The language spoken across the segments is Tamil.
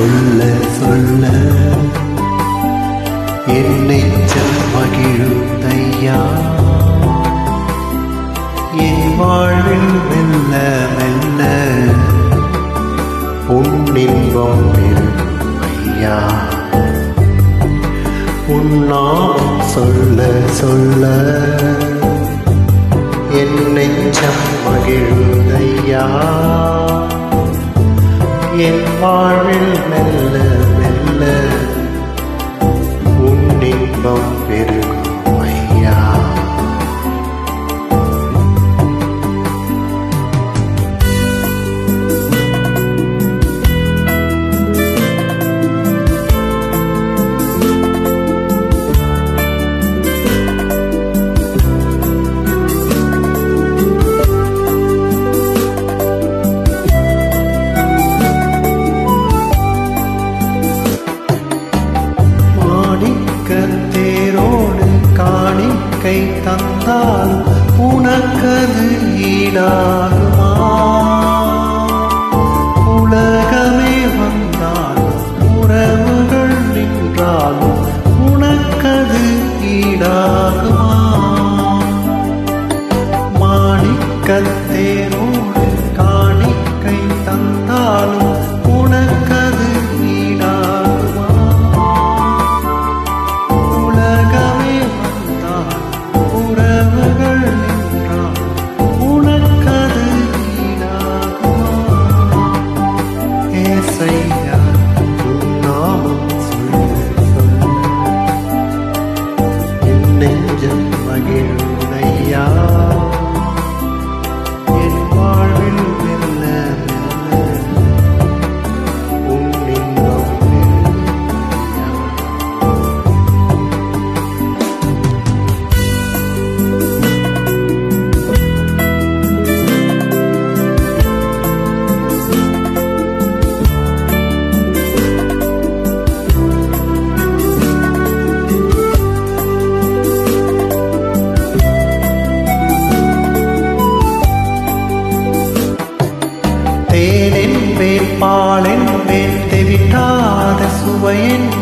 சொல்ல சொல்ல. என்னை மகிழுதையா என் வாழ்வில் மெல்ல மெல்ல உன்னின்பம் ஐயா உன்னாம் சொல்ல சொல்ல. என் நெஞ்சம் மகிழுதையா என் வாழ்வில் மெல்ல மெல்ல உன் பெரு தந்தால் உனக்கது ஈடாகுமா? உலகமே வந்தாலும் உறவுகள் நின்றாலும் உனக்கது ஈடாகுமா? மாணிக்கத்தை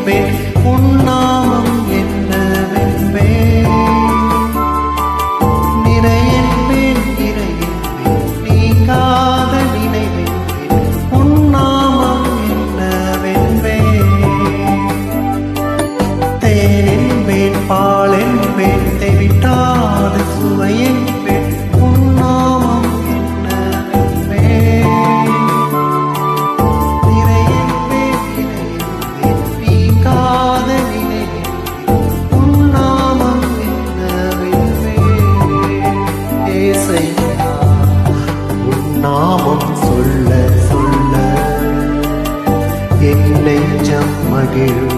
golpe நாமம் சொல்ல சொல்ல என் நெஞ்சம் மகிழும்.